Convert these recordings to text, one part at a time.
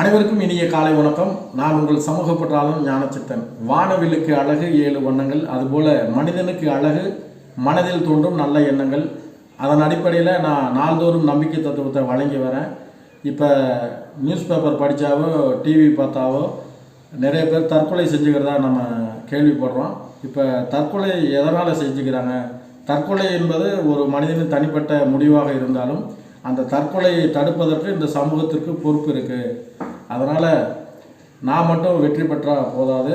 அனைவருக்கும் இனிய காலை வணக்கம். நான் உங்கள் சமூக பற்றாளன் ஞானச்சித்தன். வானவில்லுக்கு அழகு ஏழு வண்ணங்கள் அதுபோல மனிதனுக்கு அழகு மனதில் தோன்றும் நல்ல எண்ணங்கள். அதன் அடிப்படையில் நான் நாள்தோறும் நம்பிக்கை தத்துவத்தை வழங்கி வரேன். இப்போ நியூஸ் பேப்பர் படித்தாவோ டிவி பார்த்தாவோ நிறைய பேர் தற்கொலை செஞ்சுக்கிறதா நம்ம கேள்விப்படுறோம். இப்போ தற்கொலை எதனால் செஞ்சுக்கிறாங்க? தற்கொலை என்பது ஒரு மனிதனின் தனிப்பட்ட முடிவாக இருந்தாலும் அந்த தற்கொலையை தடுப்பதற்கு இந்த சமூகத்திற்கு பொறுப்பு இருக்குது அதனால் நான் மட்டும் வெற்றி பெற்றால் போதாது.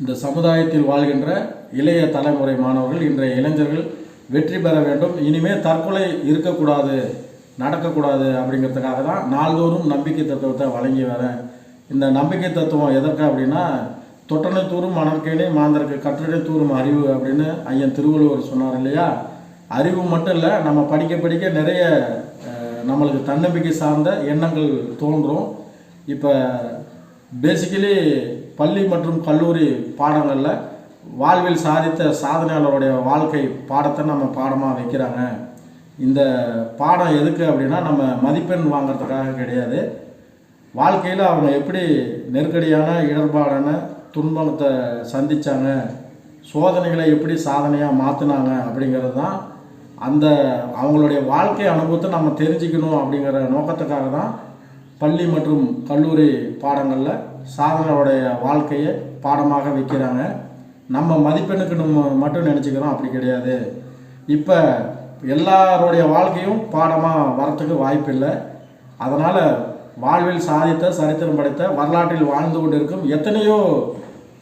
இந்த சமுதாயத்தில் வாழ்கின்ற இளைய தலைமுறை மாணவர்கள் இன்றைய இளைஞர்கள் வெற்றி பெற வேண்டும். இனிமேல் தற்கொலை இருக்கக்கூடாது நடக்கக்கூடாது அப்படிங்கிறதுக்காக தான் நாள்தோறும் நம்பிக்கை தத்துவத்தை வழங்கி வரேன். இந்த நம்பிக்கை தத்துவம் எதற்கு அப்படின்னா தொட்டனை தூரும் மணற்கையிலே மாந்தருக்கு கற்றடை தூரும் அறிவு அப்படின்னு ஐயன் திருவள்ளுவர் சொன்னார் இல்லையா? அறிவு மட்டும் இல்லை நம்ம படிக்க படிக்க நிறைய நம்மளுக்கு தன்னம்பிக்கை சார்ந்த எண்ணங்கள் தோன்றும். இப்போ பேசிக்கலி பள்ளி மற்றும் கல்லூரி பாடங்களில் வாழ்வில் சாதித்த சாதனையாளருடைய வாழ்க்கை பாடத்தை நம்ம பாடமாக வைக்கிறாங்க. இந்த பாடம் எதுக்கு அப்படின்னா நம்ம மதிப்பெண் வாங்குறதுக்காக கிடையாது. வாழ்க்கையில் அவங்க எப்படி நெருக்கடியான இடர்பாடான துன்பத்தை சந்தித்தாங்க சோதனைகளை எப்படி சாதனையாக மாற்றினாங்க அப்படிங்கிறது தான் அந்த அவங்களுடைய வாழ்க்கை அனுபவத்தை நம்ம தெரிஞ்சுக்கணும் அப்படிங்கிற நோக்கத்துக்காக தான் பள்ளி மற்றும் கல்லூரி பாடங்களில் சாதனையோடைய வாழ்க்கையை பாடமாக வைக்கிறாங்க. நம்ம மதிப்பெண்ணுக்கு நம்ம மட்டும் நினச்சிக்கிறோம் அப்படி கிடையாது. இப்போ எல்லாருடைய வாழ்க்கையும் பாடமாக வரத்துக்கு வாய்ப்பு இல்லை அதனால் வாழ்வில் சாதித்த சரித்திரம் படைத்த வரலாற்றில் வாழ்ந்து கொண்டிருக்கும் எத்தனையோ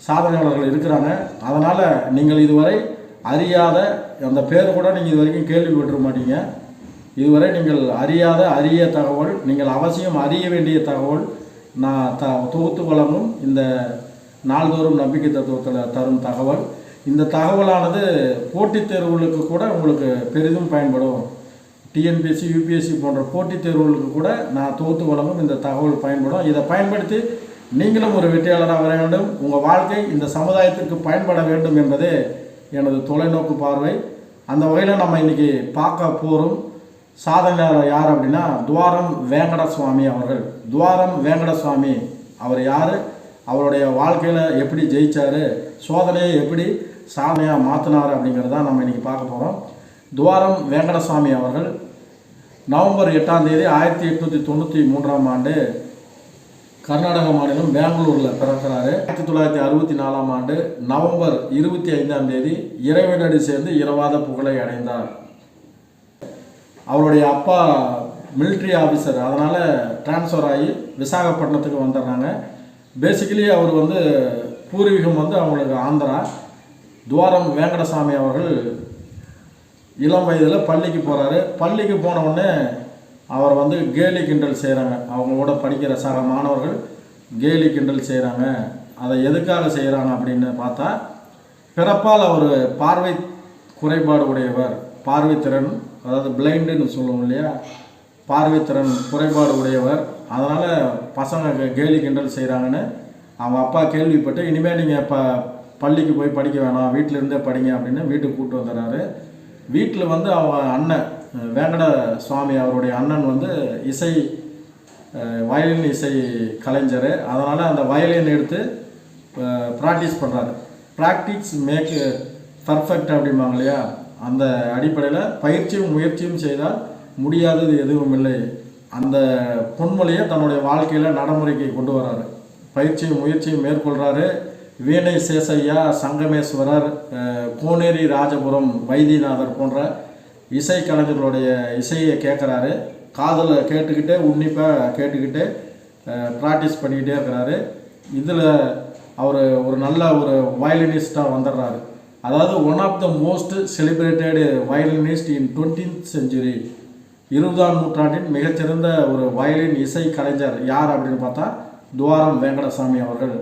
சாதனையாளர்கள் இருக்கிறாங்க. அதனால் நீங்கள் இதுவரை அறியாத அந்த பேர் கூட நீங்கள் இது வரைக்கும் கேள்விப்பட்டிருக்க மாட்டீங்க. இதுவரை நீங்கள் அறியாத அரிய தகவல் நீங்கள் அவசியம் அறிய வேண்டிய தகவல் நான் த தொகுத்து வழங்கும் இந்த நாள்தோறும் நம்பிக்கை தத்துவத்தில் தரும் தகவல். இந்த தகவலானது போட்டித் தேர்வுகளுக்கு கூட உங்களுக்கு பெரிதும் பயன்படும். டிஎன்பிஎஸ்சி யூபிஎஸ்சி போன்ற போட்டித் தேர்வுகளுக்கு கூட நான் தொகுத்து வழங்கும் இந்த தகவல் பயன்படும். இதை பயன்படுத்தி நீங்களும் ஒரு வெற்றியாளராக வர வேண்டும். உங்கள் வாழ்க்கை இந்த சமுதாயத்திற்கு பயன்பட வேண்டும் என்பதே எனது தொலைநோக்கு பார்வை. அந்த வகையில் நம்ம இன்றைக்கி பார்க்க போகிறோம் சாதனையாளர் யார் அப்படின்னா துவாரம் வேங்கட சுவாமி அவர்கள். துவாரம் வேங்கட சுவாமி அவர் யார்? அவருடைய வாழ்க்கையில் எப்படி ஜெயித்தார் சோதனையை எப்படி சாதனையாக மாற்றினார் அப்படிங்கிறத நம்ம இன்றைக்கி பார்க்க போகிறோம் துவாரம் வேங்கடசுவாமி அவர்கள் நவம்பர் எட்டாம் தேதி ஆயிரத்தி எட்நூற்றி தொண்ணூற்றி மூன்றாம் ஆண்டு கர்நாடக மாநிலம் பெங்களூரில் பிறக்கிறாரு. ஆயிரத்தி தொள்ளாயிரத்தி அறுபத்தி நாலாம் ஆண்டு நவம்பர் இருபத்தி ஐந்தாம் தேதி இறைவனடி சேர்ந்து இரவாத புகழை அடைந்தார். அவருடைய அப்பா மிலிட்ரி ஆஃபீஸர் அதனால் ட்ரான்ஸ்ஃபர் ஆகி விசாகப்பட்டினத்துக்கு வந்துடுறாங்க. பேசிக்கலி அவர் வந்து பூர்வீகம் வந்து அவங்களுக்கு ஆந்திரா. துவாரம் வேங்கடசாமி அவர்கள் இளம் வயதில் பள்ளிக்கு போகிறாரு பள்ளிக்கு போன உடனே அவர் வந்து கேலி கிண்டல் செய்கிறாங்க அவங்க கூட படிக்கிற சக மாணவர்கள் கேலி கிண்டல் செய்கிறாங்க அதை எதுக்காக செய்கிறாங்க அப்படின்னு பார்த்தா பிறப்பால் அவர் பார்வை குறைபாடு உடையவர் பார்வை திறன் அதாவது பிளைண்டுன்னு சொல்லுவோம் இல்லையா? பார்வைத்திறன் குறைபாடு உடையவர். அதனால் பசங்க கேலி கிண்டல் செய்கிறாங்கன்னு அவன் அப்பா கேள்விப்பட்டு இனிமேல் நீங்கள் இப்போ பள்ளிக்கு போய் படிக்க வேணாம் வீட்டில் இருந்தே படிங்க அப்படின்னு வீட்டுக்கு கூப்பிட்டு வந்துடுறாரு வீட்டில் வந்து அவன் அண்ணன் வேங்கட சுவாமி அவருடைய அண்ணன் வந்து இசை வயலின் இசை கலைஞர். அதனால் அந்த வயலின் எடுத்து ப்ராக்டிஸ் பண்ணுறாரு ப்ராக்டிஸ் மேக் பர்ஃபெக்ட் அப்படிம்பாங்க இல்லையா? அந்த அடிப்படையில் பயிற்சியும் முயற்சியும் செய்தால் முடியாதது எதுவும் இல்லை அந்த பொன்மொழியை தன்னுடைய வாழ்க்கையில் நடைமுறைக்கு கொண்டு வராரு பயிற்சியும் முயற்சியும் மேற்கொள்கிறாரு வீணை சேசையா சங்கமேஸ்வரர் கோனேரி ராஜபுரம் வைத்தியநாதர் போன்ற இசை கலைஞர்களுடைய இசையை கேட்குறாரு. காதலை கேட்டுக்கிட்டே உன்னிப்பாக கேட்டுக்கிட்டே ப்ராக்டிஸ் பண்ணிக்கிட்டே இருக்கிறாரு. இதில் அவர் ஒரு நல்ல ஒரு வயலினிஸ்டாக வந்துடுறாரு. அதாவது one of the most celebrated violinist in 20th century இருபதாம் நூற்றாண்டின் மிகச்சிறந்த ஒரு வயலின் இசை கலைஞர் யார் அப்படின்னு பார்த்தா துவாரம் வேங்கடசாமி அவர்கள்.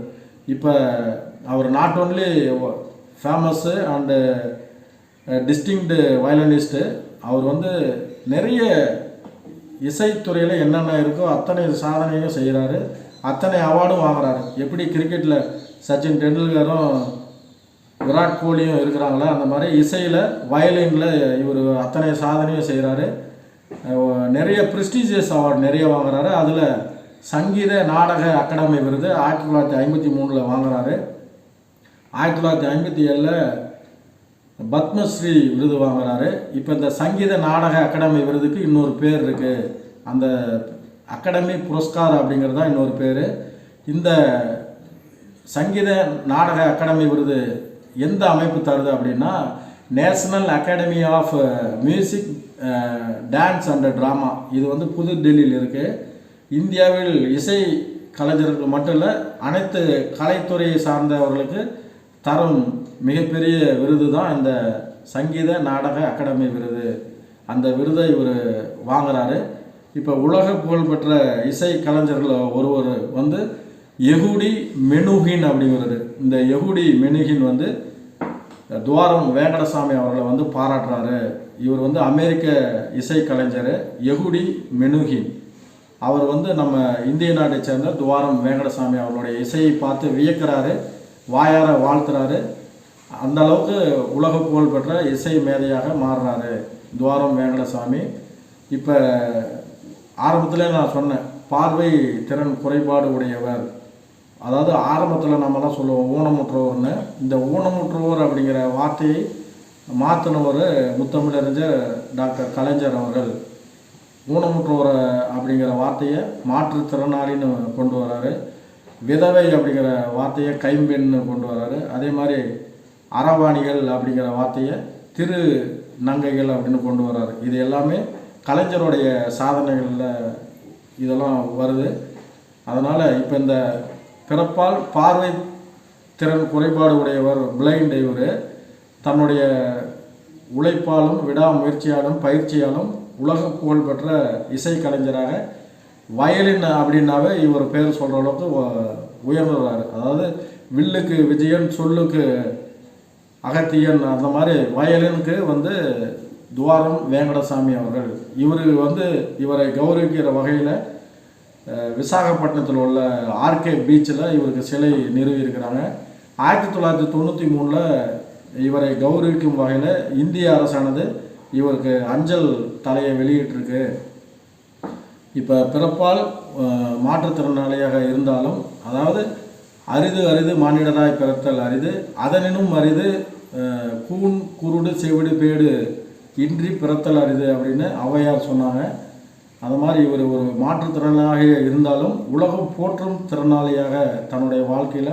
இப்போ அவர் not only famous and distinguished violinist அவர் வந்து நிறைய இசைத்துறையில் என்னென்ன இருக்கோ அத்தனை சாதனையும் செய்கிறாரு அத்தனை அவார்டும் வாங்குறாரு. எப்படி கிரிக்கெட்டில் சச்சின் டெண்டுல்கரும் விராட் கோலியும் இருக்கிறாங்களே அந்த மாதிரி இசையில் வயலினில் இவர் அத்தனை சாதனையும் செய்கிறாரு நிறைய ப்ரிஸ்டீஜியஸ் அவார்டு நிறைய வாங்குறாரு. அதில் சங்கீத நாடக அகாடமி விருது ஆயிரத்தி தொள்ளாயிரத்தி ஐம்பத்தி மூணில் வாங்குறாரு. ஆயிரத்தி தொள்ளாயிரத்தி ஐம்பத்தி ஏழில் பத்மஸ்ரீ விருது வாங்குறாரு. இப்போ இந்த சங்கீத நாடக அகாடமி விருதுக்கு இன்னொரு பேர் இருக்குது அந்த அகாடமி புரஸ்கார் அப்படிங்கிறது தான் இன்னொரு பேர். இந்த சங்கீத நாடக அகாடமி விருது எந்த அமைப்பு தருது அப்படின்னா national academy of music dance and drama இது வந்து புது டெல்லியில் இருக்குது இந்தியாவில் இசை கலைஞர்கள் மட்டும் இல்லை அனைத்து கலைத்துறையை சார்ந்தவர்களுக்கு தரும் மிகப்பெரிய விருது தான் இந்த சங்கீத நாடக அகாடமி விருது. அந்த விருதை இவர் வாங்குறாரு. இப்போ உலக புகழ்பெற்ற இசை கலைஞர்கள் ஒருவர் வந்து எகுடி மெனுகின் அப்படிங்கிறது இந்த யகுடி மெனுகின் வந்து துவாரம் வேங்கடசாமி அவர்களை வந்து பாராட்டுறாரு. இவர் வந்து அமெரிக்க இசை கலைஞர் யகுடி மெனுகின் அவர் வந்து நம்ம இந்திய நாட்டை சேர்ந்த துவாரம் வேங்கடசாமி அவர்களுடைய இசையை பார்த்து வியக்கிறாரு வாயார வாழ்த்துறாரு. அந்த அளவுக்கு உலக புகழ் பெற்ற இசை மேதையாக மாறுறாரு துவாரம் வேங்கடசாமி. இப்போ ஆரம்பத்தில் நான் சொன்னேன் பார்வை திறன் குறைபாடு உடையவர். அதாவது ஆரம்பத்தில் நம்மலாம் சொல்லுவோம் ஊனமுற்றோர்னு. இந்த ஊனமுற்றோர் அப்படிங்கிற வார்த்தையை மாற்றினவர் முத்தமிழறிஞர் டாக்டர் கலைஞர் அவர்கள். ஊனமுற்றோர் அப்படிங்கிற வார்த்தையை மாற்றுத்திறனாளின்னு கொண்டு வராரு. விதவை அப்படிங்கிற வார்த்தையை கைம்பெண்ணு கொண்டு வராரு. அதே மாதிரி அறவாணிகள் அப்படிங்கிற வார்த்தையை திரு நங்கைகள் அப்படின்னு கொண்டு வராரு. இது எல்லாமே கலைஞருடைய சாதனைகளில் இதெல்லாம் வருது. அதனால் இப்போ இந்த பிறப்பால் பார்வை திறன் குறைபாடு உடையவர் பிளைண்ட் இவர். தன்னுடைய உழைப்பாலும் விடாமுயற்சியாலும் பயிற்சியாலும் உலக புகழ்பெற்ற இசை கலைஞராக வயலின் அப்படின்னாவே இவர் பேர் சொல்கிற அளவுக்கு உ- உயர்ந்துறாரு அதாவது வில்லுக்கு விஜயன் சொல்லுக்கு அகத்தியன் அந்த மாதிரி வயலினுக்கு வந்து துவாரம் வேங்கடசாமி அவர்கள். இவர் வந்து இவரை கௌரவிக்கிற வகையில் விசாகப்பட்டினத்தில் உள்ள ஆர்கே பீச்சில் இவருக்கு சிலை நிறுவி இருக்கிறாங்க ஆயிரத்தி தொள்ளாயிரத்தி தொண்ணூற்றி மூணில் இவரை கௌரவிக்கும் வகையில் இந்திய அரசானது இவருக்கு அஞ்சல் தலையை வெளியிட்டிருக்கு. இப்போ பிறப்பால் மாற்றுத்திறனாளியாக இருந்தாலும் அதாவது அரிது அரிது மானிடராய் பிறத்தல் அரிது அதனினும் அரிது கூண் கூன் குருடு செவிடு பேடு இன்றி பிறத்தல் அரிது அப்படின்னு ஔவையார் சொன்னாங்க. அது மாதிரி இவர் ஒரு மாற்றுத்திறனாக இருந்தாலும் உலகம் போற்றும் திறனாளியாக தன்னுடைய வாழ்க்கையில்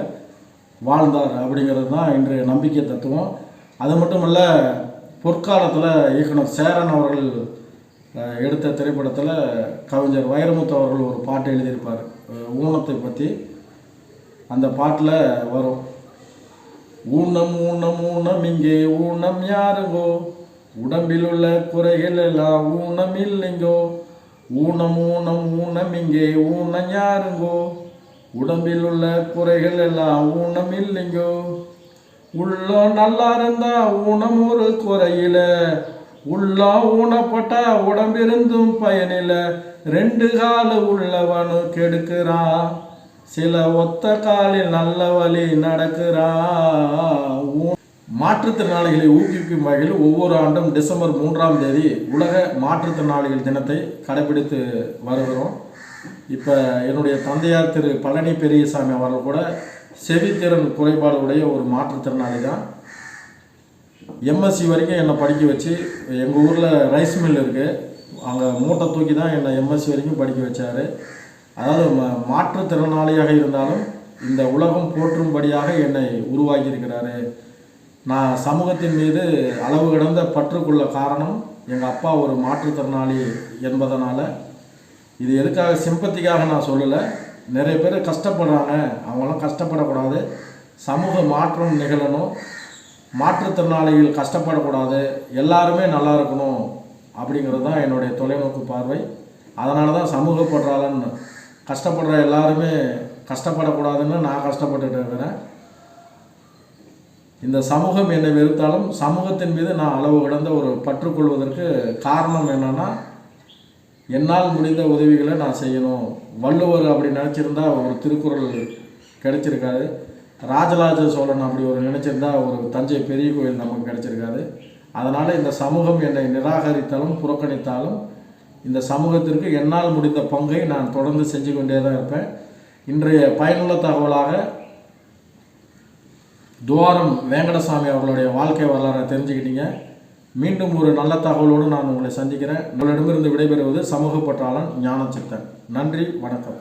வாழ்ந்தார் அப்படிங்கிறது தான் இன்றைய நம்பிக்கை தத்துவம். அது மட்டும் இல்லை பொற்காலத்தில் இயக்குனர் சேரன் அவர்கள் எடுத்த திரைப்படத்தில் கவிஞர் வைரமுத்து அவர்கள் ஒரு பாட்டு எழுதியிருப்பார். ஊனத்தை பற்றி அந்த பாட்டில் வரும். ஊனம் ஊனம் ஊனம் இங்கே ஊனம் யாருங்கோ? உடம்பில் உள்ள குறைகள் எல்லாம் ஊனம் இல்லைங்கோ ஊனம் ஊனம் ஊனம் இங்கே ஊனம் யாருங்கோ? உடம்பில் உள்ள குறைகள் எல்லாம் ஊனம் இல்லைங்கோ? உள்ளம் நல்லா இருந்தா ஊனம் ஒரு குறையில. உள்ளா ஊனப்பட்டா உடம்பிருந்தும் பயனில. ரெண்டு காலு உள்ளவனு கெடுக்கிறான் சில ஒத்த காலில் நல்ல வழி நடக்கிறான் ஊ- மாற்றுத்திறனாளிகளை ஊக்குவிக்கும் வகையில் ஒவ்வொரு ஆண்டும் டிசம்பர் மூன்றாம் தேதி உலக மாற்றுத்திறனாளிகள் தினத்தை கடைபிடித்து வருகிறோம். இப்போ என்னுடைய தந்தையார் திரு பழனி பெரியசாமி அவர்கள் கூட செவித்திறன் குறைபாடு உடைய ஒரு மாற்றுத்திறனாளி தான். எம்எஸ்சி வரைக்கும் என்னை படிக்க வச்சு எங்கள் ஊரில் ரைஸ் மில் இருக்குது அங்கே மூட்டை தூக்கி தான் என்னை எம்எஸ்சி வரைக்கும் படிக்க வச்சார். அதாவது மாற்றுத்திறனாளியாக இருந்தாலும் இந்த உலகம் போற்றும்படியாக என்னை உருவாக்கியிருக்கிறாரு. நான் சமூகத்தின் மீது அளவு கடந்த பற்றுக்குள்ள காரணம் எங்கள் அப்பா ஒரு மாற்றுத்திறனாளி என்பதனால். இது எதுக்காக சிம்பத்திக்காக நான் சொல்லலை. நிறைய பேர் கஷ்டப்படுறாங்க. அவங்களாம் கஷ்டப்படக்கூடாது. சமூக மாற்றம் நிகழணும். மாற்றுத்திறனாளிகள் கஷ்டப்படக்கூடாது. எல்லாருமே நல்லா இருக்கணும் அப்படிங்கிறது தான் என்னுடைய தொலைநோக்கு பார்வை. அதனால தான் சமூக பற்றாளன் கஷ்டப்படுற எல்லாருமே கஷ்டப்படக்கூடாதுன்னு நான் கஷ்டப்பட்டுட்டு இருக்கிறேன். இந்த சமூகம் என்னை வெறுத்தாலும் சமூகத்தின் மீது நான் அளவு கடந்த ஒரு பற்றுக்கொள்வதற்கு காரணம் என்னன்னா என்னால் முடிந்த உதவிகளை நான் செய்யணும். வள்ளுவர் அப்படி நினச்சிருந்தா ஒரு திருக்குறள் கிடைச்சிருக்காது. ராஜராஜ சோழன் அப்படி ஒரு நினச்சிருந்தா ஒரு தஞ்சை பெரிய கோயில் நமக்கு கிடைச்சிருக்காது. அதனால் இந்த சமூகம் என்னை நிராகரித்தாலும் புறக்கணித்தாலும் இந்த சமூகத்திற்கு என்னால் முடிந்த பங்கை நான் தொடர்ந்து செஞ்சு கொண்டே தான் இருப்பேன். இன்றைய பயனுள்ள தகவலாக துவாரம் வேங்கடசாமி அவர்களுடைய வாழ்க்கை வரலாறை தெரிஞ்சுக்கிட்டீங்க. மீண்டும் ஒரு நல்ல தகவலோடு நான் உங்களை சந்திக்கிறேன். உங்களிடமிருந்து விடைபெறுவது சமூக பற்றாளன் ஞானச்சித்தன் நன்றி வணக்கம்.